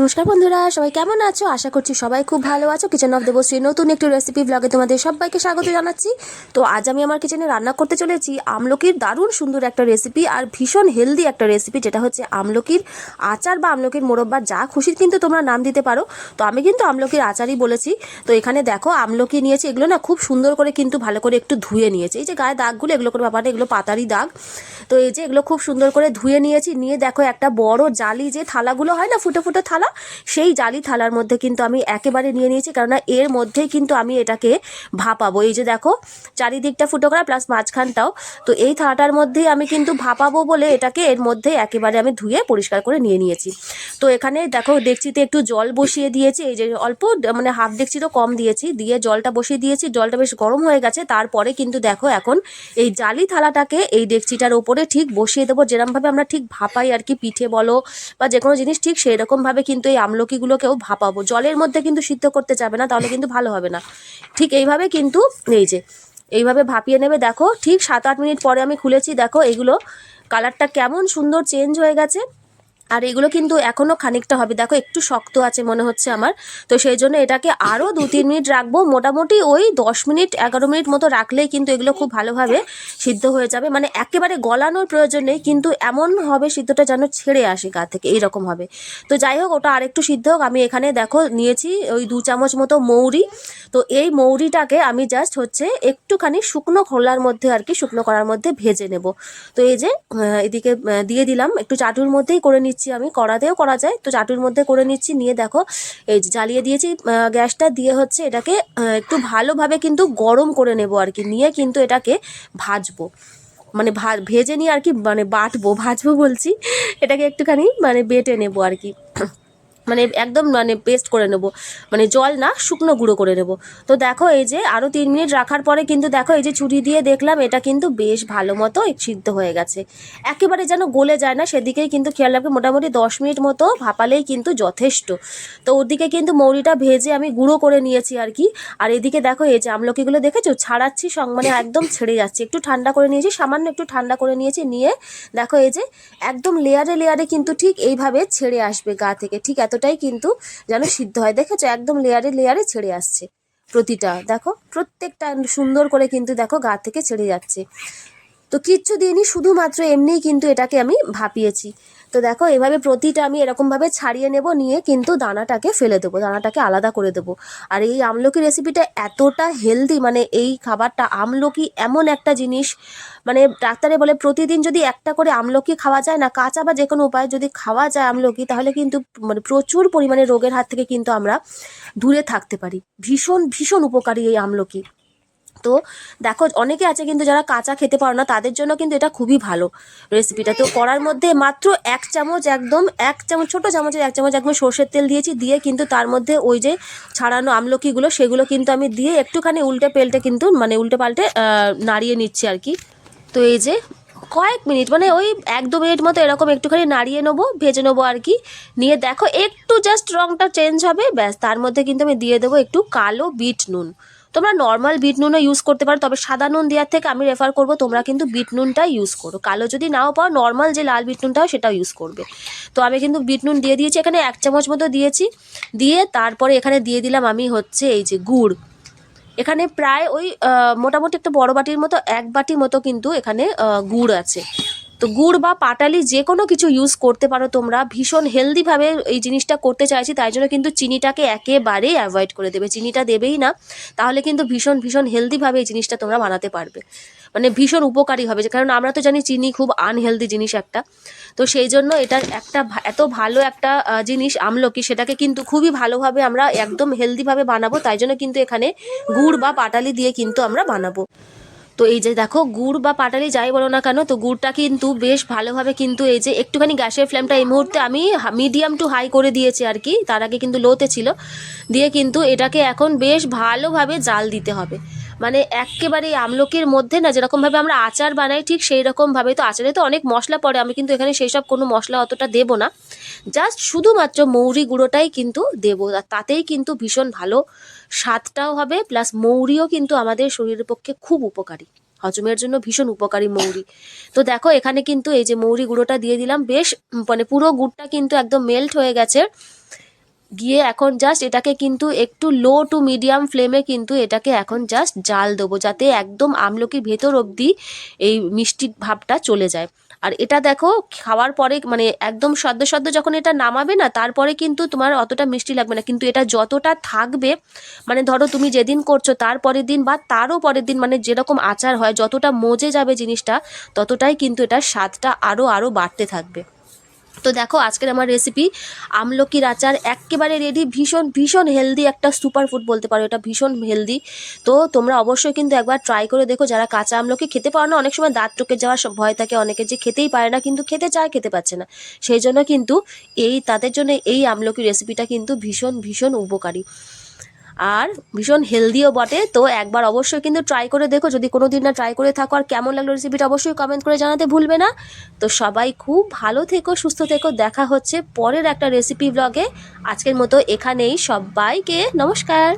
নমস্কার বন্ধুরা, সবাই কেমন আছো? আশা করছি সবাই খুব ভালো আছো। কিচেন অফ দেবশ্রী নতুন একটি রেসিপি ব্লগে তোমাদের সবাইকে স্বাগত জানাচ্ছি। তো আজ আমি আমার কিচেনে রান্না করতে চলেছি আমলকির দারুণ সুন্দর একটা রেসিপি আর ভীষণ হেলদি একটা রেসিপি যেটা হচ্ছে আমলকির আচার বা আমলকির মোরব্বা, যা খুশি কিন্তু তোমরা নাম দিতে পারো। তো আমি কিন্তু আমলকির আচারই বলেছি। তো এখানে দেখো, আমলকি নিয়েছি, এগুলো না খুব সুন্দর করে কিন্তু ভালো করে একটু ধুয়ে নিয়েছি। এই যে গায়ে দাগগুলো এগুলো করে ব্যাপারে এগুলো পাতারই দাগ। তো এই যে এগুলো খুব সুন্দর করে ধুয়ে নিয়েছি। নিয়ে দেখো একটা বড় জালি যে থালাগুলো হয় না, ফুটো ফুটো থালা সেই জালি থালার মধ্যে কিন্তু আমি একেবারে নিয়ে নিয়েছি, কেননা এর মধ্যেই কিন্তু আমি এটাকে ভাপাবো। এই যে দেখো, চারিদিকটা ফুটো করা প্লাস মাঝখানটাও। তো এই থালাটার মধ্যেই আমি কিন্তু ভাপাবো বলে এটাকে এর মধ্যে একেবারে আমি ধুয়ে পরিষ্কার করে নিয়ে নিয়েছি। তো এখানে দেখো ডেকচিতে একটু জল বসিয়ে দিয়েছি। এই যে অল্প মানে হাফ ডেকচি তো কম দিয়েছি, দিয়ে জলটা বসিয়ে দিয়েছি। জলটা বেশ গরম হয়ে গেছে, তারপরে কিন্তু দেখো এখন এই জালি থালাটাকে এই ডেকচিটার ওপরে ঠিক বসিয়ে দেবো। যেরমভাবে আমরা ঠিক ভাপাই আর কি, পিঠে বলো বা যে কোনো জিনিস ঠিক সেই রকমভাবে কিন্তু এই আমলকিগুলোকেও ভাপাবো। জলের মধ্যে কিন্তু সিদ্ধ করতে যাবে না, তাহলে কিন্তু ভালো হবে না। ঠিক এইভাবে কিন্তু এই যে, এইভাবে ভাপিয়ে নেবে। দেখো, ঠিক সাত আট মিনিট পরে আমি খুলেছি। দেখো, এগুলো কালারটা কেমন সুন্দর চেঞ্জ হয়ে গেছে। আর এগুলো কিন্তু এখনও খানিকটা হবে। দেখো, একটু শক্ত আছে মনে হচ্ছে আমার। তো সেই জন্য এটাকে আরও দু তিন মিনিট রাখব। মোটামুটি ওই দশ মিনিট, এগারো মিনিট মতো রাখলেই কিন্তু এগুলো খুব ভালোভাবে সিদ্ধ হয়ে যাবে। মানে একেবারে গলানোর প্রয়োজন নেই, কিন্তু এমন হবে সিদ্ধটা যেন ছেড়ে আসে গা থেকে, এইরকম হবে। তো যাই হোক, ওটা আরেকটু সিদ্ধ হোক। আমি এখানে দেখো, নিয়েছি ওই দু চামচ মতো মৌরি। তো এই মৌরিটাকে আমি জাস্ট হচ্ছে একটুখানি শুকনো খোলার মধ্যে আর কি, শুকনো করার মধ্যে ভেজে নেব। তো এই যে এদিকে দিয়ে দিলাম। একটু চাটুর মধ্যেই করে নিচ্ছি। আমি কড়াতেও করা যায়। তো চাটুর মধ্যে করে নিচ্ছি, নিয়ে দেখো, এই জ্বালিয়ে দিয়েছি গ্যাসটা দিয়ে হচ্ছে এটাকে একটু ভালোভাবে কিন্তু গরম করে নেব আর কি, নিয়ে কিন্তু এটাকে ভাজবো। মানে ভেজে নিয়ে আর কি মানে বাটবো, ভাজবো বলছি। এটাকে একটুখানি মানে বেটে নেব আর কি। মানে একদম মানে পেস্ট করে নেব। মানে জল না, শুকনো গুঁড়ো করে নেব। তো দেখো এই যে আরও তিন মিনিট রাখার পরে কিন্তু দেখো এই যে ছুরি দিয়ে দেখলাম, এটা কিন্তু বেশ ভালো মতো সিদ্ধ হয়ে গেছে। একেবারে যেন গলে যায় না, সেদিকেই কিন্তু খেয়াল রাখবে, মোটামুটি দশ মিনিট মতো ভাপালেই কিন্তু যথেষ্ট। তো ওদিকে কিন্তু মৌরিটা ভেজে আমি গুঁড়ো করে নিয়েছি আর কি। আর এদিকে দেখো এই যে আমলকিগুলো দেখেছ? ছাড়াচ্ছি মানে একদম ছেড়ে যাচ্ছে। একটু ঠান্ডা করে নিয়েছি, সামান্য একটু ঠান্ডা করে নিয়েছি, নিয়ে দেখো এই যে একদম লেয়ারে লেয়ারে কিন্তু ঠিক এইভাবে ছেড়ে আসবে গা থেকে। ঠিক এতটাই কিন্তু যেন সিদ্ধ হয়। দেখেছ? একদম লেয়ারে লেয়ারে ছেড়ে আসছে প্রতিটা। দেখো, প্রত্যেকটা সুন্দর করে কিন্তু দেখো গা থেকে ছেড়ে যাচ্ছে। তো কিচ্ছু দিইনি, শুধুমাত্র এমনিই কিন্তু এটাকে আমি ভাপিয়েছি। তো দেখো, এভাবে প্রতিটা আমি এরকমভাবে ছাড়িয়ে নেব, নিয়ে কিন্তু দানাটাকে ফেলে দেবো, দানাটাকে আলাদা করে দেবো। আর এই আমলকি রেসিপিটা এতটা হেলদি মানে এই খাবারটা আমলকি এমন একটা জিনিস মানে ডাক্তারে বলে প্রতিদিন যদি একটা করে আমলকি খাওয়া যায় না, কাঁচা বা যে কোনো উপায়ে যদি খাওয়া যায় আমলকি, তাহলে কিন্তু মানে প্রচুর পরিমাণে রোগের হাত থেকে কিন্তু আমরা দূরে থাকতে পারি। ভীষণ ভীষণ উপকারী এই আমলকি। তো দেখো, অনেকে আছে কিন্তু যারা কাঁচা খেতে পারো না, তাদের জন্য কিন্তু এটা খুবই ভালো রেসিপিটা তো করার মধ্যে মাত্র এক চামচ একদম, এক চামচ, ছোটো চামচের এক চামচ একদম সর্ষের তেল দিয়েছি, দিয়ে কিন্তু তার মধ্যে ওই যে ছাড়ানো আমলকিগুলো, সেগুলো কিন্তু আমি দিয়ে একটুখানি উল্টে পেল্টে কিন্তু মানে উল্টে পাল্টে নাড়িয়ে নিচ্ছি আর কি। তো এই যে কয়েক মিনিট মানে ওই এক দু মিনিট মতো এরকম একটুখানি নাড়িয়ে নেব, ভেজে নেব আর কি। নিয়ে দেখো, একটু জাস্ট রঙটা চেঞ্জ হবে, ব্যাস, তার মধ্যে কিন্তু আমি দিয়ে দেবো একটু কালো বিট নুন। তোমরা নর্মাল বিট নুনও ইউজ করতে পারো, তবে সাদা নুন দেওয়ার থেকে আমি রেফার করব তোমরা কিন্তু বিট নুনটা ইউজ করো। কালো যদি নাও পাও নর্মাল যে লাল বিট নুনটা হয় সেটাও ইউজ করবে। তো আমি কিন্তু বিট নুন দিয়ে দিয়েছি, এখানে এক চামচ মতো দিয়েছি। দিয়ে তারপরে এখানে দিয়ে দিলাম আমি হচ্ছে এই যে গুড়। এখানে প্রায় ওই মোটামুটি একটা বড় বাটির মতো, এক বাটি মতো কিন্তু এখানে গুড় আছে। তো গুড় বা পাটালি যে কোনো কিছু ইউজ করতে পারো তোমরা। ভীষণ হেলদিভাবে এই জিনিসটা করতে চাইছি, তাই জন্য কিন্তু চিনিটাকে একেবারেই অ্যাভয়েড করে দেবে। চিনিটা দেবেই না, তাহলে কিন্তু ভীষণ ভীষণ হেলদিভাবে এই জিনিসটা তোমরা বানাতে পারবে। মানে ভীষণ উপকারী হবে, কারণ আমরা তো জানি চিনি খুব আনহেলদি জিনিস একটা। তো সেই জন্য এটা একটা এত ভালো একটা জিনিস আমলকি, সেটাকে কিন্তু খুবই ভালোভাবে আমরা একদম হেলদিভাবে বানাবো, তাই জন্য কিন্তু এখানে গুড় বা পাটালি দিয়ে কিন্তু আমরা বানাবো। তো এই যে দেখো, গুড় বা পাটালি যাই বলো না কেন, তো গুড়টা কিন্তু বেশ ভালোভাবে কিন্তু এই যে একটুখানি গ্যাসের ফ্লেমটা এই মুহূর্তে আমি মিডিয়াম টু হাই করে দিয়েছি আর কি, তার আগে কিন্তু লোতে ছিল, দিয়ে কিন্তু এটাকে এখন বেশ ভালোভাবে জাল দিতে হবে। মানে একেবারে আমলকির মধ্যে না, যেরকমভাবে আমরা আচার বানাই, ঠিক সেই রকমভাবে তো আচারে তো অনেক মশলা পড়ে। আমি কিন্তু এখানে সেই সব কোনো মশলা অতটা দেবো না। জাস্ট শুধুমাত্র মৌরি গুঁড়োটাই কিন্তু দেবো। আর তাতেই কিন্তু ভীষণ ভালো স্বাদটাও হবে প্লাস মৌরিও কিন্তু আমাদের শরীরের পক্ষে খুব উপকারী। হজমের জন্য ভীষণ উপকারী মৌরি। তো দেখো, এখানে কিন্তু এই যে মৌরি গুঁড়োটা দিয়ে দিলাম, বেশ মানে পুরো গুড়টা কিন্তু একদম মেল্ট হয়ে গেছে। গিয়ে এখন জাস্ট এটাকে কিন্তু একটু লো টু মিডিয়াম ফ্লেমে কিন্তু এটাকে এখন জাস্ট জাল দেবো, যাতে একদম আমলকির ভেতর অবধি এই মিষ্টি ভাবটা চলে যায়। আর এটা দেখো, খাওয়ার পরে মানে একদম সদ্য সদ্য যখন এটা নামাবে না, তারপরে কিন্তু তোমার অতটা মিষ্টি লাগবে না। কিন্তু এটা যতটা থাকবে মানে ধরো তুমি যেদিন করছ তার পরের দিন বা তারও পরের দিন মানে যেরকম আচার হয়, যতটা মজে যাবে জিনিসটা, ততটাই কিন্তু এটার স্বাদটা আরও আরও বাড়তে থাকবে। তো দেখো, আজকের আমার রেসিপি আমলকির আচার একেবারে রেডি ভীষণ ভীষণ হেলদি একটা সুপার ফুড বলতে পারো, এটা ভীষণ হেলদি তো তোমরা অবশ্যই কিন্তু একবার ট্রাই করে দেখো, যারা কাঁচা আমলকি খেতে পারো না, অনেক সময় দাঁত টকে যাওয়ার ভয় থাকে, অনেকে যে খেতেই পারে না, কিন্তু খেতে চায়, খেতে পাচ্ছে না। সেই জন্য কিন্তু এই, তাদের জন্য এই আমলকি রেসিপিটা কিন্তু ভীষণ ভীষণ উপকারী। আর ভীষণ হেলদিও বটে। তো একবার অবশ্যই কিন্তু ট্রাই করে দেখো। যদি কোনো দিন না ট্রাই করে থাকো আর কেমন লাগল রেসিপিটা অবশ্যই কমেন্ট করে জানাতে ভুলবে না। তো সবাই খুব ভালো থেকো, সুস্থ থেকো। দেখা হচ্ছে পরের একটা রেসিপি ব্লগে আজকের মতো এখানেই। সবাইকে নমস্কার।